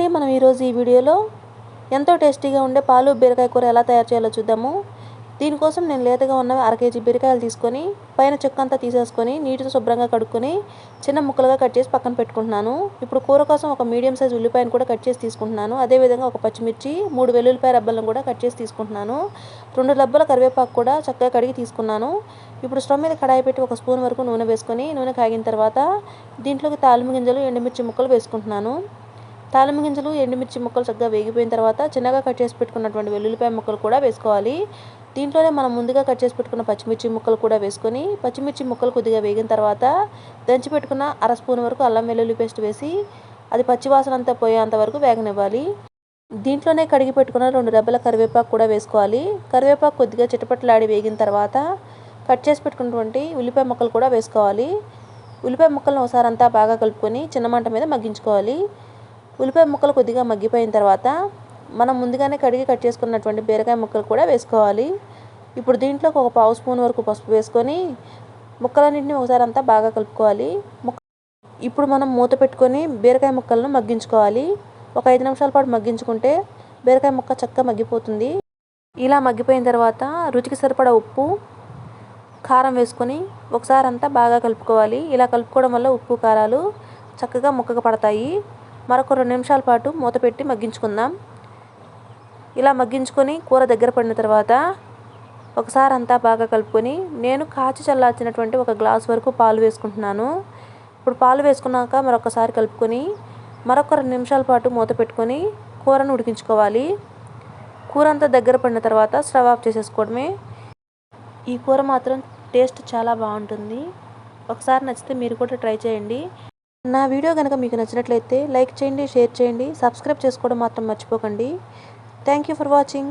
అండి మనం ఈరోజు ఈ వీడియోలో ఎంతో టేస్టీగా ఉండే పాలు బీరకాయ కూర ఎలా తయారు చేయాలో చూద్దాము. దీనికోసం నేను లేతగా ఉన్న అర కేజీ బీరకాయలు తీసుకొని పైన చెక్క అంతా తీసేసుకొని నీటితో శుభ్రంగా కడుక్కొని చిన్న ముక్కలుగా కట్ చేసి పక్కన పెట్టుకుంటున్నాను. ఇప్పుడు కూర కోసం ఒక మీడియం సైజ్ ఉల్లిపాయను కూడా కట్ చేసి తీసుకుంటున్నాను. అదేవిధంగా ఒక పచ్చిమిర్చి మూడు వెల్లుల్లిపాయ రబ్బలను కూడా కట్ చేసి తీసుకుంటున్నాను. రెండు రబ్బల కరివేపాకు కూడా చక్కగా కడిగి తీసుకున్నాను. ఇప్పుడు స్టవ్ మీద కడాయి పెట్టి ఒక స్పూన్ వరకు నూనె వేసుకొని నూనె కాగిన తర్వాత దీంట్లోకి తాలిమ గింజలు ఎండుమిర్చి ముక్కలు వేసుకుంటున్నాను. తాలింపు గింజలు ఎండుమిర్చి ముక్కలు చక్కగా వేగిపోయిన తర్వాత చిన్నగా కట్ చేసి పెట్టుకున్నటువంటి వెల్లుల్లిపాయ ముక్కలు కూడా వేసుకోవాలి. దీంట్లోనే మనం ముందుగా కట్ చేసి పెట్టుకున్న పచ్చిమిర్చి ముక్కలు కూడా వేసుకొని పచ్చిమిర్చి ముక్కలు కొద్దిగా వేగిన తర్వాత దంచి పెట్టుకున్న అర స్పూన్ వరకు అల్లం వెల్లుల్లి పేస్ట్ వేసి అది పచ్చివాసన అంతా పోయేంత వరకు వేగనివ్వాలి. దీంట్లోనే కడిగి పెట్టుకున్న రెండు డబ్బల కరివేపాకు కూడా వేసుకోవాలి. కరివేపాకు కొద్దిగా చిటపట్లాడి వేగిన తర్వాత కట్ చేసి పెట్టుకున్నటువంటి ఉల్లిపాయ ముక్కలు కూడా వేసుకోవాలి. ఉల్లిపాయ ముక్కలను ఒకసారి అంతా బాగా కలుపుకొని చిన్న మంట మీద మగ్గించుకోవాలి. ఉల్లిపాయ ముక్కలు కొద్దిగా మగ్గిపోయిన తర్వాత మనం ముందుగానే కడిగి కట్ చేసుకున్నటువంటి బీరకాయ ముక్కలు కూడా వేసుకోవాలి. ఇప్పుడు దీంట్లోకి ఒక పావు స్పూన్ వరకు పసుపు వేసుకొని ముక్కలన్నింటినీ ఒకసారి అంతా బాగా కలుపుకోవాలి. ముక్క ఇప్పుడు మనం మూత పెట్టుకొని బీరకాయ ముక్కలను మగ్గించుకోవాలి. ఒక ఐదు నిమిషాల పాటు మగ్గించుకుంటే బీరకాయ ముక్క చక్కగా మగ్గిపోతుంది. ఇలా మగ్గిపోయిన తర్వాత రుచికి సరిపడా ఉప్పు కారం వేసుకొని ఒకసారి అంతా బాగా కలుపుకోవాలి. ఇలా కలుపుకోవడం వల్ల ఉప్పు కారాలు చక్కగా ముక్కకు పడతాయి. మరొక రెండు నిమిషాల పాటు మూత పెట్టి మగ్గించుకుందాం. ఇలా మగ్గించుకొని కూర దగ్గర పడిన తర్వాత ఒకసారి అంతా బాగా కలుపుకొని నేను కాచి చల్లార్చినటువంటి ఒక గ్లాస్ వరకు పాలు వేసుకుంటున్నాను. ఇప్పుడు పాలు వేసుకున్నాక మరొకసారి కలుపుకొని మరొక రెండు నిమిషాల పాటు మూత పెట్టుకొని కూరను ఉడికించుకోవాలి. కూర అంతా దగ్గర పడిన తర్వాత స్టవ్ ఆఫ్ చేసేసుకోవడమే. ఈ కూర మాత్రం టేస్ట్ చాలా బాగుంటుంది. ఒకసారి నచ్చితే మీరు కూడా ట్రై చేయండి. నా వీడియో కనుక మీకు నచ్చినట్లయితే లైక్ చేయండి షేర్ చేయండి సబ్స్క్రైబ్ చేసుకోవడం మాత్రం మర్చిపోకండి. Thank you for watching.